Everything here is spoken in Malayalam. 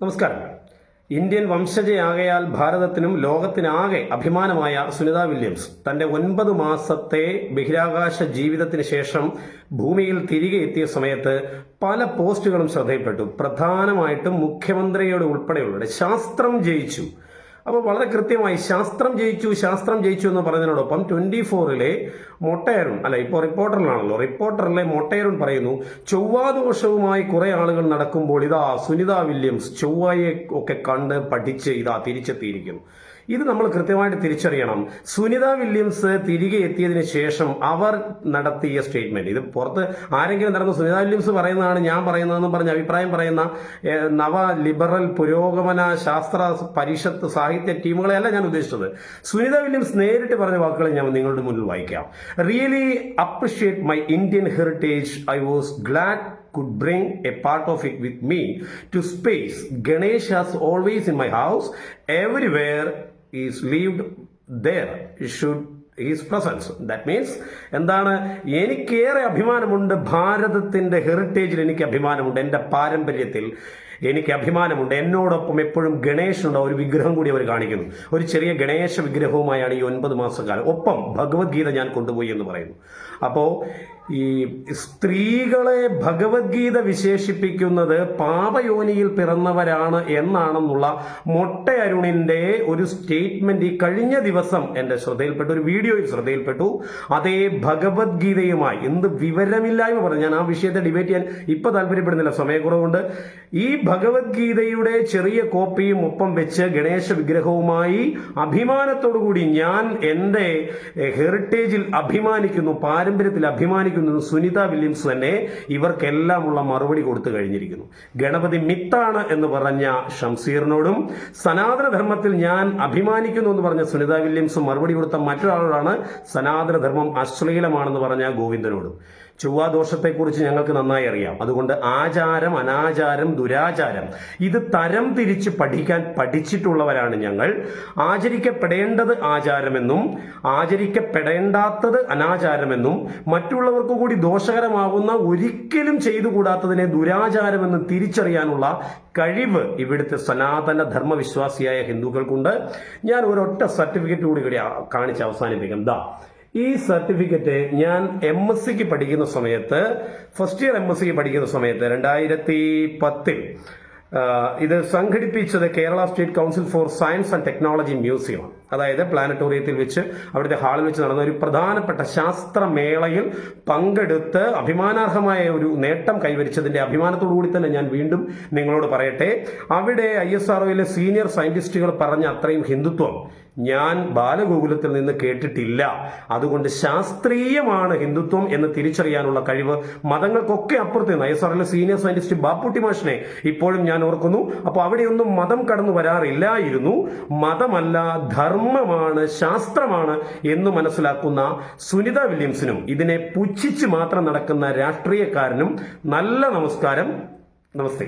നമസ്കാരം. ഇന്ത്യൻ വംശജയാകയാൽ ഭാരതത്തിനും ലോകത്തിനാകെ അഭിമാനമായ സുനിത വില്യംസ് തന്റെ ഒൻപത് മാസത്തെ ബഹിരാകാശ ജീവിതത്തിന് ശേഷം ഭൂമിയിൽ തിരികെ എത്തിയ സമയത്ത് പല പോസ്റ്റുകളും ശ്രദ്ധയിൽപ്പെട്ടു. പ്രധാനമായിട്ടും മുഖ്യമന്ത്രിയുടെ ഉൾപ്പെടെയുള്ളവരുടെ ശാസ്ത്രം ജയിച്ചു. അപ്പോൾ വളരെ കൃത്യമായി ശാസ്ത്രം ജയിച്ചു ശാസ്ത്രം ജയിച്ചു എന്ന് പറഞ്ഞതിനോടൊപ്പം ട്വന്റി ഫോറിലെ മൊട്ടയരുൺ അല്ല ഇപ്പോൾ റിപ്പോർട്ടറിലാണല്ലോ. റിപ്പോർട്ടറിലെ മൊട്ടയരുൺ പറയുന്നു ചൊവ്വാദോഷവുമായി കുറെ ആളുകൾ നടക്കുമ്പോൾ ഇതാ സുനിത വില്യംസ് ചൊവ്വയെ ഒക്കെ കണ്ട് പഠിച്ച് ഇതാ തിരിച്ചെത്തിയിരിക്കുന്നു. ഇത് നമ്മൾ കൃത്യമായിട്ട് തിരിച്ചറിയണം. സുനിത വില്യംസ് തിരികെ എത്തിയതിനു ശേഷം അവർ നടത്തിയ സ്റ്റേറ്റ്മെന്റ്. ഇത് പുറത്ത് ആരെങ്കിലും നടന്ന സുനിത വില്യംസ് പറയുന്നതാണ് ഞാൻ പറയുന്നതെന്ന് പറഞ്ഞ അഭിപ്രായം പറയുന്ന നവ ലിബറൽ പുരോഗമന ശാസ്ത്ര പരിഷത്ത് സാഹിത്യ ടീമുകളെയല്ല ഞാൻ ഉദ്ദേശിച്ചത്. സുനിത വില്യംസ് നേരിട്ട് പറഞ്ഞ വാക്കുകൾ ഞാൻ നിങ്ങളുടെ മുന്നിൽ വായിക്കാം. Really appreciate my Indian heritage. I was glad could bring a part of it with me to space. Ganesh has always in my house. Everywhere is lived there should his presence. That means എന്താണ് എനിക്കേറെ അഭിമാനമുണ്ട് ഭാരതത്തിന്റെ ഹെറിറ്റേജിൽ എനിക്ക് അഭിമാനമുണ്ട് എന്റെ പാരമ്പര്യത്തിൽ എനിക്ക് അഭിമാനമുണ്ട്. എന്നോടൊപ്പം എപ്പോഴും ഗണേശനുണ്ട് ഒരു വിഗ്രഹം കൂടി അവർ കാണിക്കുന്നു. ഒരു ചെറിയ ഗണേശ വിഗ്രഹവുമായാണ് ഈ ഒൻപത് മാസക്കാലം. ഒപ്പം ഭഗവത്ഗീത ഞാൻ കൊണ്ടുപോയി എന്ന് പറയുന്നു. അപ്പോ ഈ സ്ത്രീകളെ ഭഗവത്ഗീത വിശേഷിപ്പിക്കുന്നത് പാപയോനിയിൽ പിറന്നവരാണ് എന്നാണെന്നുള്ള മൊട്ടയരുണിന്റെ ഒരു സ്റ്റേറ്റ്മെന്റ് ഈ കഴിഞ്ഞ ദിവസം എന്റെ ശ്രദ്ധയിൽപ്പെട്ടു. ഒരു വീഡിയോയിൽ ശ്രദ്ധയിൽപ്പെട്ടു. അതേ ഭഗവത്ഗീതയുമായി എന്ത് വിവരമില്ലായ്മ പറഞ്ഞു. ഞാൻ ആ വിഷയത്തെ ഡിബേറ്റ് ചെയ്യാൻ ഇപ്പൊ താല്പര്യപ്പെടുന്നില്ല. സമയക്കുറവുണ്ട്. ഈ ഭഗവത്ഗീതയുടെ ചെറിയ കോപ്പിയും ഒപ്പം വെച്ച് ഗണേശ വിഗ്രഹവുമായി അഭിമാനത്തോടുകൂടി ഞാൻ എന്റെ ഹെറിറ്റേജിൽ അഭിമാനിക്കുന്നു പാരമ്പര്യത്തിൽ അഭിമാനിക്കുന്നു സുനിത വില്യംസ് തന്നെ ഇവർക്കെല്ലാമുള്ള മറുപടി കൊടുത്തു കഴിഞ്ഞിരിക്കുന്നു. ഗണപതി മിത്താണ് എന്ന് പറഞ്ഞ ഷംസീറിനോടും സനാതനധർമ്മത്തിൽ ഞാൻ അഭിമാനിക്കുന്നു എന്ന് പറഞ്ഞ സുനിത വില്യംസ് മറുപടി കൊടുത്ത മറ്റൊരാളോടാണ് സനാതനധർമ്മം അശ്ലീലമാണെന്ന് പറഞ്ഞ ഗോവിന്ദനോടും. ചൊവ്വാദോഷത്തെക്കുറിച്ച് ഞങ്ങൾക്ക് നന്നായി അറിയാം. അതുകൊണ്ട് ആചാരം അനാചാരം ദുരാചാരം ഇത് തരം തിരിച്ച് പഠിക്കാൻ പഠിച്ചിട്ടുള്ളവരാണ് ഞങ്ങൾ. ആചരിക്കപ്പെടേണ്ടത് ആചാരമെന്നും ആചരിക്കപ്പെടേണ്ടാത്തത് അനാചാരമെന്നും മറ്റുള്ളവർക്ക് കൂടി ദോഷകരമാകുന്ന ഒരിക്കലും ചെയ്തുകൂടാത്തതിനെ ദുരാചാരമെന്ന് തിരിച്ചറിയാനുള്ള കഴിവ് ഇവിടുത്തെ സനാതന ധർമ്മവിശ്വാസിയായ ഹിന്ദുക്കൾക്കുണ്ട്. ഞാൻ ഒരൊറ്റ സർട്ടിഫിക്കറ്റ് കൂടി കാണിച്ച് അവസാനിപ്പിക്കാം. ദാ ഈ സർട്ടിഫിക്കറ്റ് ഞാൻ എം എസ് സിക്ക് പഠിക്കുന്ന സമയത്ത് ഫസ്റ്റ് ഇയർ എം എസ് സിക്ക് പഠിക്കുന്ന സമയത്ത് രണ്ടായിരത്തി പത്തിൽ ഇത് സംഘടിപ്പിച്ചത് Kerala state council for science and technology museum അതായത് പ്ലാനറ്റോറിയത്തിൽ വെച്ച് അവിടുത്തെ ഹാളിൽ വെച്ച് നടന്ന ഒരു പ്രധാനപ്പെട്ട ശാസ്ത്രമേളയിൽ പങ്കെടുത്ത് അഭിമാനാർഹമായ ഒരു നേട്ടം കൈവരിച്ചതിന്റെ അഭിമാനത്തോടുകൂടി തന്നെ ഞാൻ വീണ്ടും നിങ്ങളോട് പറയട്ടെ. അവിടെ ഐ എസ് ആർഒയിലെ സീനിയർ സയന്റിസ്റ്റുകൾ പറഞ്ഞ അത്രയും ഹിന്ദുത്വം ഞാൻ ബാലഗോകുലത്തിൽ നിന്ന് കേട്ടിട്ടില്ല. അതുകൊണ്ട് ശാസ്ത്രീയമാണ് ഹിന്ദുത്വം എന്ന് തിരിച്ചറിയാനുള്ള കഴിവ് മതങ്ങൾക്കൊക്കെ അപ്പുറത്ത് നിന്ന് ഐ എസ് ആറിലെ സീനിയർ സയന്റിസ്റ്റ് ബാപ്പുട്ടി മാഷിനെ ഇപ്പോഴും ഞാൻ ഓർക്കുന്നു. അപ്പോൾ അവിടെയൊന്നും മതം കടന്നു വരാറില്ലായിരുന്നു. മതമല്ല ധർമ്മമാണ് ശാസ്ത്രമാണ് എന്ന് മനസ്സിലാക്കുന്ന സുനിത വില്യംസിനും ഇതിനെ പുച്ഛിച്ച് മാത്രം നടക്കുന്ന രാഷ്ട്രീയക്കാരനും നല്ല നമസ്കാരം. നമസ്തേ.